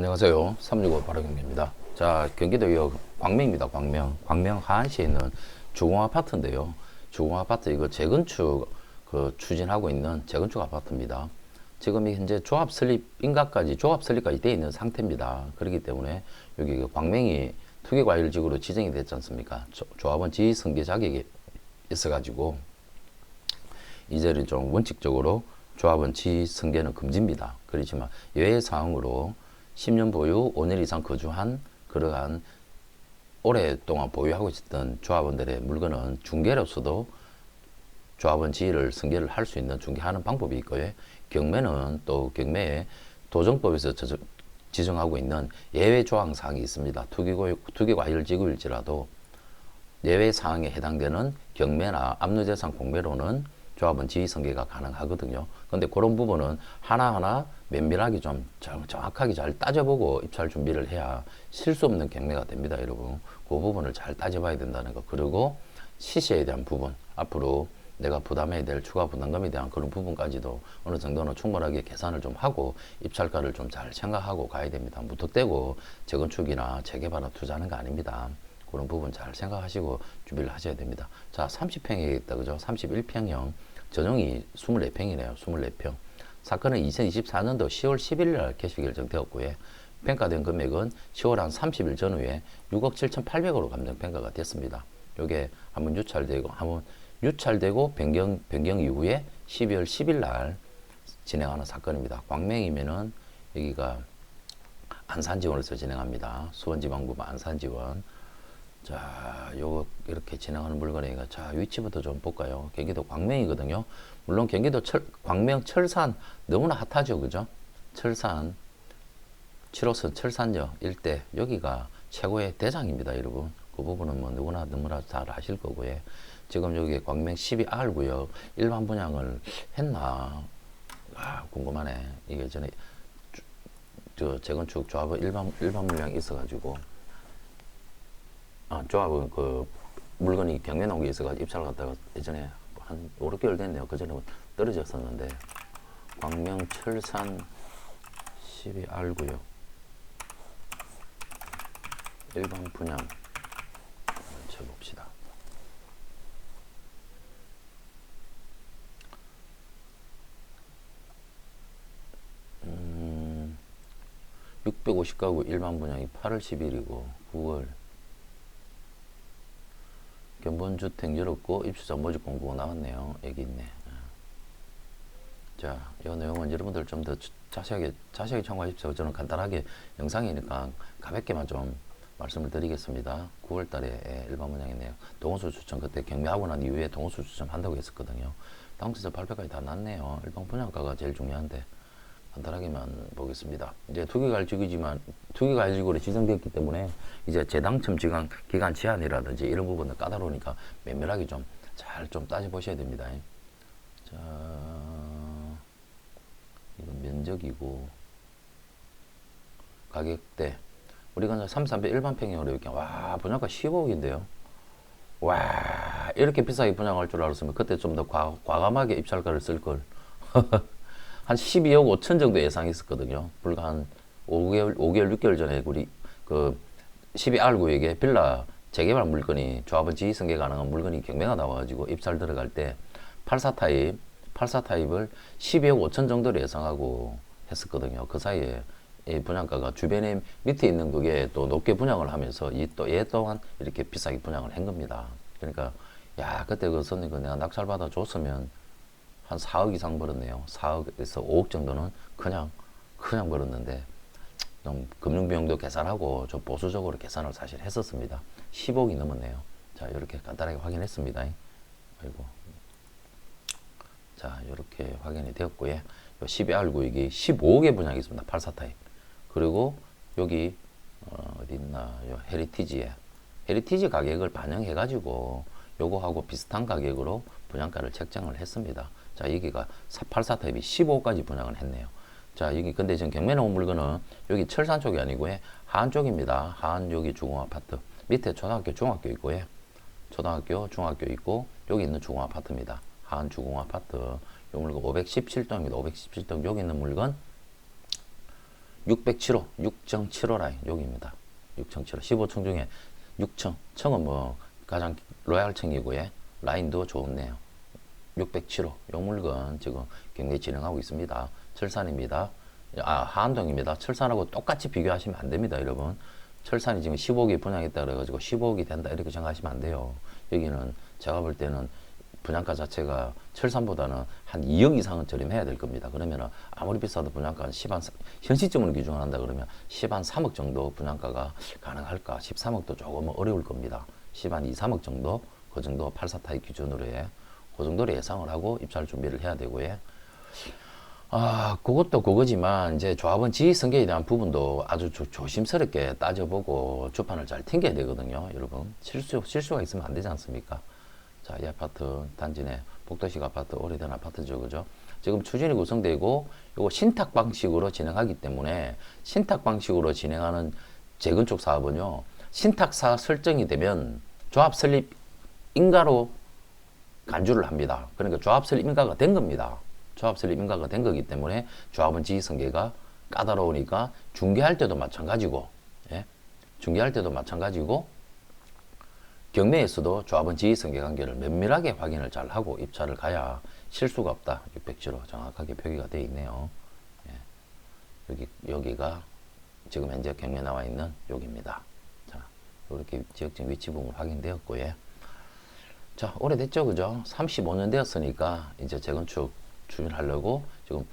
안녕하세요. 365 바라경입니다. 자, 경기도 요 광명입니다. 광명. 광명 하안시에 있는 주공 아파트인데요. 주공 아파트 이거 재건축 그 추진하고 있는 재건축 아파트입니다. 지금 이 현재 조합 설립 인가까지 조합 설립까지 되어 있는 상태입니다. 그렇기 때문에 여기 그 광명이 투기과열지구로 지정이 됐지 않습니까? 조, 조합원 지휘 승계 자격이 있어가지고 이제는 좀 원칙적으로 조합원 지휘 승계는 금지입니다. 그렇지만 예외 사항으로 10년 보유, 5년 이상 거주한 그러한 오랫동안 보유하고 있었던 조합원들의 물건은 중개로서도 조합원 지위를 승계를 할 수 있는 중개하는 방법이 있고요. 경매는 또 경매에 도정법에서 저- 지정하고 있는 예외 조항 사항이 있습니다. 투기과열지구일지라도 예외 사항에 해당되는 경매나 압류재산 공매로는 조합원 지위 승계가 가능하거든요. 근데 그런 부분은 하나하나 면밀하게 좀 정- 정확하게 잘 따져보고 입찰 준비를 해야 실수 없는 경매가 됩니다, 여러분. 그 부분을 잘 따져봐야 된다는 거. 그리고 시세에 대한 부분, 앞으로 내가 부담해야 될 추가 부담금에 대한 그런 부분까지도 어느 정도는 충분하게 계산을 좀 하고 입찰가를 좀 잘 생각하고 가야 됩니다. 무턱대고 재건축이나 재개발에 투자하는 거 아닙니다. 그런 부분 잘 생각하시고 준비를 하셔야 됩니다. 자, 30평에 있다, 그죠? 31평형, 전용이 24평이네요. 24평. 사건은 2024년도 10월 11일 날 개시 결정되었고요. 평가된 금액은 10월 한 30일 전후에 6억 7,800으로 감정 평가가 됐습니다. 요게 한번 유찰되고, 한번 유찰되고 변경, 변경 이후에 12월 10일 날 진행하는 사건입니다. 광명이면은 여기가 안산지원에서 진행합니다. 수원지방부 안산지원. 자, 요거 이렇게 진행하는 물건이니까 자 위치부터 좀 볼까요? 경기도 광명이거든요. 물론 경기도 철, 광명 철산 너무나 핫하죠, 그죠? 철산 7호선 철산역 일대 여기가 최고의 대장입니다, 여러분. 그 부분은 뭐 누구나 너무나 잘 아실 거고요. 지금 여기 광명 12R 구역 일반 분양을 했나? 아, 궁금하네. 이게 전에 주- 저 재건축 조합은 일반 일반 물량이 있어가지고 아, 조합은 그 물건이 경매 게 있어가지고 입찰을 갔다가 예전에 한 5, 6개월 됐네요. 그전에 떨어졌었는데 광명 철산 12R 구역 일반 분양 쳐봅시다. 음, 650가구 일반 분양이 8월 10일이고 9월 견본주택 열었고 입주자 모집 공고가 나왔네요. 여기 있네. 아. 자, 이 내용은 여러분들 좀 더 자세하게 자세하게 참고하십시오. 저는 간단하게 영상이니까 가볍게만 좀 말씀을 드리겠습니다. 9월 달에 예, 일반 분양이네요. 동호수 추천 그때 경매하고 난 이후에 동호수 추천 한다고 했었거든요. 당시에서 발표까지 다 났네요. 일반 분양가가 제일 중요한데 간단하게만 보겠습니다. 이제 투기가일지구지만 투기가일지구로 지정되었기 때문에 이제 재당첨 기간 기간 제한이라든지 이런 부분은 까다로우니까 면밀하게 좀 잘 좀 따져 보셔야 됩니다. 자, 이건 면적이고 가격대 우리가 이제 3300 일반 평형으로 이렇게 와 분양가 15억인데요. 와 이렇게 비싸게 분양할 줄 알았으면 그때 좀 더 과감하게 입찰가를 쓸 걸. 한 12억 5천 정도 예상했었거든요. 불과 한 5개월, 5개월, 6개월 전에 우리 그 12R 구역에 빌라 재개발 물건이 조합원 지휘 승계 가능한 물건이 경매가 나와가지고 입찰 들어갈 때 84 타입, 84 타입을 12억 5천 정도로 예상하고 했었거든요. 그 사이에 이 분양가가 주변에 밑에 있는 그게 또 높게 분양을 하면서 이 또 얘 또한 이렇게 비싸게 분양을 한 겁니다. 그러니까 야 그때 그 선생 그 내가 낙찰 받아 줬으면 한 4억 이상 벌었네요. 4억에서 5억 정도는 그냥 그냥 벌었는데 좀 금융 비용도 계산하고 좀 보수적으로 계산을 사실 했었습니다. 10억이 넘었네요. 자 이렇게 간단하게 확인했습니다. 아이고 자 이렇게 확인이 되었고요. 요 12R 구역이 15억의 분양이 있습니다. 84 타입. 그리고 여기 어, 어디 있나 요 헤리티지에 헤리티지 가격을 반영해 가지고 요거하고 비슷한 가격으로 분양가를 책정을 했습니다. 자 여기가 84 타입이 15억까지 분양을 했네요. 자 여기 근데 지금 경매 나온 물건은 여기 철산 쪽이 아니고요 하안 쪽입니다. 하안 여기 주공 아파트 밑에 초등학교 중학교 있고 요. 초등학교 중학교 있고 여기 있는 주공 아파트입니다. 하안 주공 아파트 요 물건 517동입니다. 517동 여기 있는 물건 607호, 6.75 라인 여기입니다. 6.75, 15층 중에 6층, 층은 뭐 가장 로얄층이고요. 라인도 좋네요. 607호, 요 물건 지금 경매 진행하고 있습니다. 철산입니다. 아, 하안동입니다. 철산하고 똑같이 비교하시면 안 됩니다, 여러분. 철산이 지금 15억이 분양했다 그래가지고 15억이 된다 이렇게 생각하시면 안 돼요. 여기는 제가 볼 때는 분양가 자체가 철산보다는 한 2억 이상은 저렴해야 될 겁니다. 그러면은 아무리 비싸도 분양가는 10한, 현 시점으로 기준한다 그러면 10한 3억 정도 분양가가 가능할까? 13억도 조금 어려울 겁니다. 10한 2, 3억 정도? 그 정도 84타입 기준으로 해. 그 정도로 예상을 하고 입찰 준비를 해야 되고요. 아, 그것도 그거지만 이제 조합원 지휘 승계에 대한 부분도 아주 조, 조심스럽게 따져보고 주판을 잘 튕겨야 되거든요, 여러분. 실수 실수가 있으면 안 되지 않습니까? 자, 이 아파트 단지 내 복도식 아파트 오래된 아파트죠, 그죠? 지금 추진이 구성되고 요거 신탁 방식으로 진행하기 때문에 신탁 방식으로 진행하는 재건축 사업은요, 신탁사 설정이 되면 조합 설립 인가로 간주를 합니다. 그러니까 조합 설립 인가가 된 겁니다. 조합 설립 인가가 된 거기 때문에 조합원 지휘 승계가 까다로우니까 중개할 때도 마찬가지고, 예? 중개할 때도 마찬가지고, 경매에서도 조합원 지휘 승계 관계를 면밀하게 확인을 잘 하고 입찰을 가야 실수가 없다. 607호 정확하게 표기가 되어 있네요. 예. 여기, 여기가 지금 현재 경매 나와 있는 여기입니다. 자, 이렇게 지역적 위치 부분 확인되었고요. 자, 오래됐죠, 그죠? 35년 되었으니까 이제 재건축 추진하려고 지금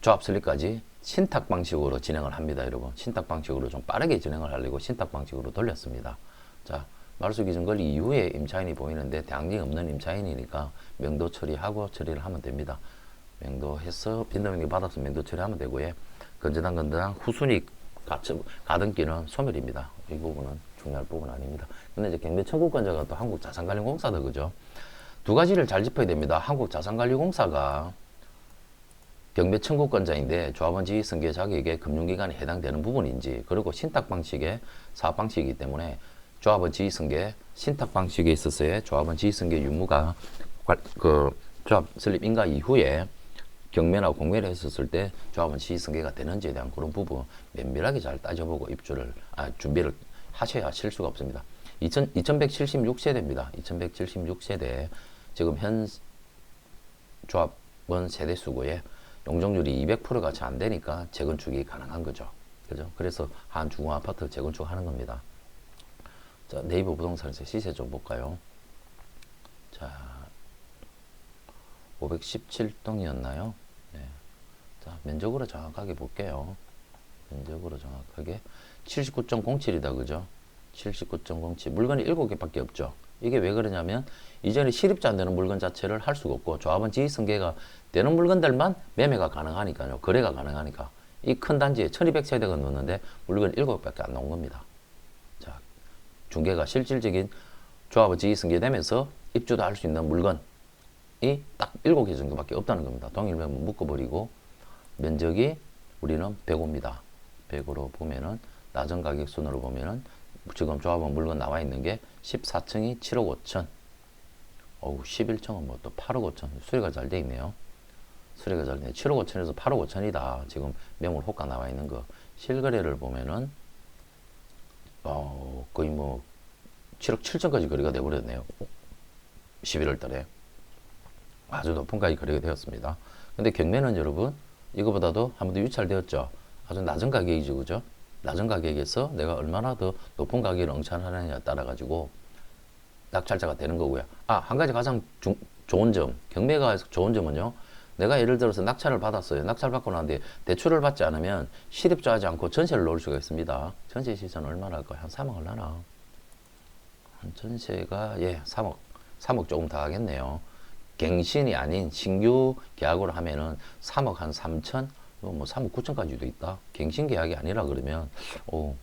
조합 설립까지 신탁 방식으로 진행을 합니다, 여러분. 신탁 방식으로 좀 빠르게 진행을 하려고 신탁 방식으로 돌렸습니다. 자, 말소 기준 권리 이후에 임차인이 보이는데 대항력 없는 임차인이니까 명도 처리하고 처리를 하면 됩니다. 명도해서 빈도명령 받아서 명도 처리하면 되고요. 건전한 건전한 후순위 가처- 가등기는 소멸입니다. 이 부분은 중요할 부분 아닙니다. 근데 이제 경매 청구권자가 또 한국 자산관리공사다 그죠? 두 가지를 잘 짚어야 됩니다. 한국 자산관리공사가 경매 청구권자인데 조합원 지휘 승계 자격에 금융기관에 해당되는 부분인지 그리고 신탁 방식의 사업 방식이기 때문에 조합원 지휘 승계 신탁 방식에 있어서의 조합원 지휘 승계 유무가 관- 그 조합 설립 인가 이후에 경매나 공매를 했었을 때 조합원 지휘 승계가 되는지에 대한 그런 부분 면밀하게 잘 따져보고 입주를 아 준비를 하셔야 실수가 없습니다. 2000, 2176세대입니다. 2176세대 지금 현 조합원 세대 수고에 용적률이 200%가 채안 되니까 재건축이 가능한 거죠. 그죠? 그래서 한 주거 아파트 재건축 하는 겁니다. 자, 네이버 부동산에서 시세 좀 볼까요? 자, 517동이었나요? 네. 자, 면적으로 정확하게 볼게요. 면적으로 정확하게 79.07이다, 그죠? 79.07. 물건이 7개밖에 없죠. 이게 왜 그러냐면 이전에 실입자 안 되는 물건 자체를 할 수가 없고 조합원 지휘 승계가 되는 물건들만 매매가 가능하니까요. 거래가 가능하니까. 이 큰 단지에 1200세대가 넣었는데 물건이 7개밖에 안 나온 겁니다. 자, 중개가 실질적인 조합원 지휘 승계 되면서 입주도 할 수 있는 물건이 딱 7개 정도밖에 없다는 겁니다. 동일면 묶어버리고 면적이 우리는 105입니다. 105로 보면은 낮은 가격 순으로 보면은 지금 조합원 물건 나와 있는 게 14층이 7억 5천. 어우, 11층은 뭐 또 8억 5천. 수리가 잘 돼 있네요. 수리가 잘 돼. 7억 5천에서 8억 5천이다. 지금 매물 호가 나와 있는 거. 실거래를 보면은 어, 거의 뭐 7억 7천까지 거래가 돼 버렸네요. 11월 달에. 아주 높은 가격이 거래가 되었습니다. 근데 경매는 여러분 이거보다도 한 번 더 유찰되었죠. 아주 낮은 가격이죠, 그죠? 낮은 가격에서 내가 얼마나 더 높은 가격을 엉찬하느냐에 따라 가지고 낙찰자가 되는 거고요. 아, 한 가지 가장 중, 좋은 점, 경매가 좋은 점은요. 내가 예를 들어서 낙찰을 받았어요. 낙찰 받고 나는데 대출을 받지 않으면 실입자 하지 않고 전세를 놓을 수가 있습니다. 전세 시세는 얼마나 할까요? 한 3억 얼마나? 한 전세가 예, 3억. 3억 조금 더 하겠네요. 갱신이 아닌 신규 계약으로 하면은 3억 한 3천, 뭐 3억 9천까지도 있다. 갱신 계약이 아니라 그러면 오,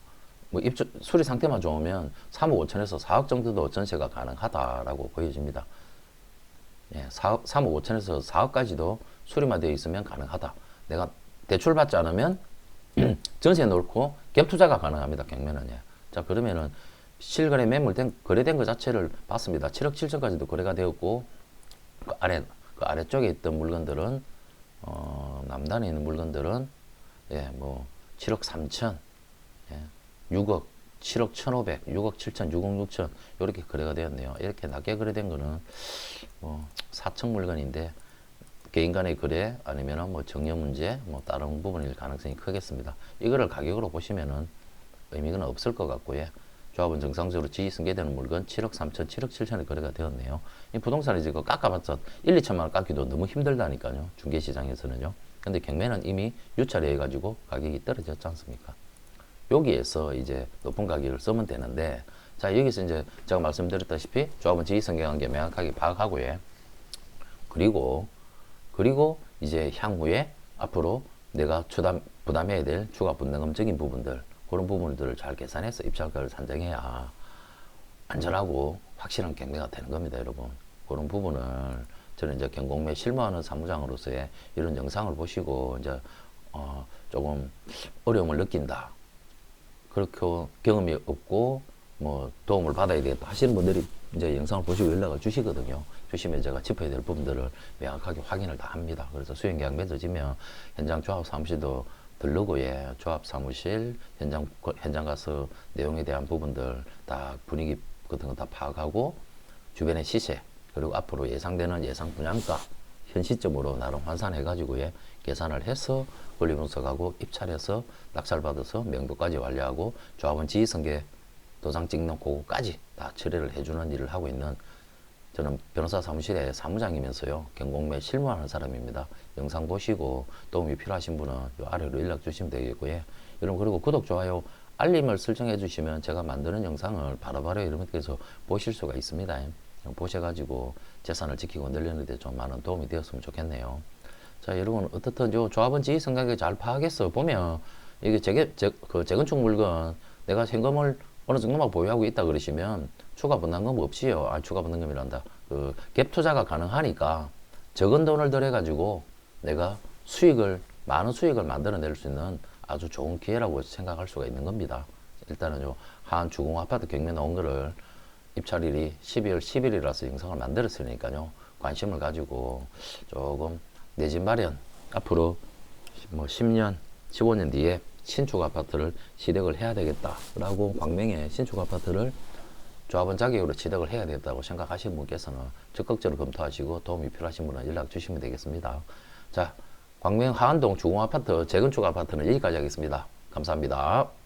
뭐 입주 수리 상태만 좋으면 3억 5천에서 4억 정도도 전세가 가능하다라고 보여집니다. 예, 4억, 3억 5천에서 4억까지도 수리만 되어 있으면 가능하다. 내가 대출 받지 않으면 전세 놓고 갭 투자가 가능합니다. 경매는 예. 자 그러면은 실거래 매물된 거래된 것 자체를 봤습니다. 7억 7천까지도 거래가 되었고 그 아래 그 아래쪽에 있던 물건들은 어, 남단에 있는 물건들은 예, 뭐 7억 3천, 예, 6억, 7억 1,500, 6억 7천, 6억 6천 이렇게 거래가 되었네요. 이렇게 낮게 거래된 거는 뭐 4층 물건인데 개인 간의 거래 아니면은 뭐 정려 문제 뭐 다른 부분일 가능성이 크겠습니다. 이거를 가격으로 보시면은 의미가 없을 것 같고요. 조합은 정상적으로 지지 승계되는 물건 7억 3천, 7억 7천에 거래가 되었네요. 이 부동산이 지금 깎아봤자 1, 2천만 원 깎기도 너무 힘들다니까요. 중개시장에서는요. 근데 경매는 이미 유찰해 가지고 가격이 떨어졌지 않습니까? 여기에서 이제 높은 가격을 쓰면 되는데 자 여기서 이제 제가 말씀드렸다시피 조합은 게 명확하게 파악하고요. 그리고 그리고 이제 향후에 앞으로 내가 추담, 부담해야 될 추가 분담금적인 부분들 그런 부분들을 잘 계산해서 입찰가를 산정해야 안전하고 확실한 경매가 되는 겁니다, 여러분. 그런 부분을 저는 이제 경공매 실무하는 사무장으로서의 이런 영상을 보시고 이제 어 조금 어려움을 느낀다. 그렇게 경험이 없고 뭐 도움을 받아야 되겠다 하시는 분들이 이제 영상을 보시고 연락을 주시거든요. 주시면 제가 짚어야 될 부분들을 명확하게 확인을 다 합니다. 그래서 수행 계약 맺어지면 현장 조합 사무실도 예, 조합 사무실 현장 거- 현장 가서 내용에 대한 부분들 다 분위기 같은 거 다 파악하고 주변의 시세 그리고 앞으로 예상되는 예상 분양가 현 시점으로 나름 환산해 가지고 예, 계산을 해서 권리 분석하고 입찰해서 낙찰 받아서 명도까지 완료하고 조합원 지휘 성계 도장 찍는 그거까지 다 처리를 해주는 일을 하고 있는 저는 변호사 사무실의 사무장이면서요 경공매 실무하는 사람입니다. 영상 보시고 도움이 필요하신 분은 요 아래로 연락 주시면 되겠고요. 여러분 그리고 구독 좋아요 알림을 설정해 주시면 제가 만드는 영상을 바로바로 여러분께서 보실 수가 있습니다. 보셔가지고 재산을 지키고 늘리는데 좀 많은 도움이 되었으면 좋겠네요. 자 여러분 어떻든 요 조합원 지휘 성격을 잘 파악해서 보면 이게 재개, 재, 그 재건축 물건 내가 현금을 어느 정도만 보유하고 있다 그러시면 추가 분담금 없이요. 아 추가 분담금이란다. 그 갭 투자가 가능하니까 적은 돈을 들여 가지고 내가 수익을 많은 수익을 만들어낼 수 있는 아주 좋은 기회라고 생각할 수가 있는 겁니다. 일단은 요 한 주공 아파트 경매 나온 거를 입찰일이 12월 10일이라서 영상을 만들었으니까요 관심을 가지고 조금 내 집 마련 앞으로 뭐 10년, 15년 뒤에 신축 아파트를 취득을 해야 되겠다라고 광명의 신축 아파트를 조합원 자격으로 취득을 해야 되겠다고 생각하시는 분께서는 적극적으로 검토하시고 도움이 필요하신 분은 연락 주시면 되겠습니다. 자, 광명 하안동 주공 아파트 재건축 아파트는 여기까지 하겠습니다. 감사합니다.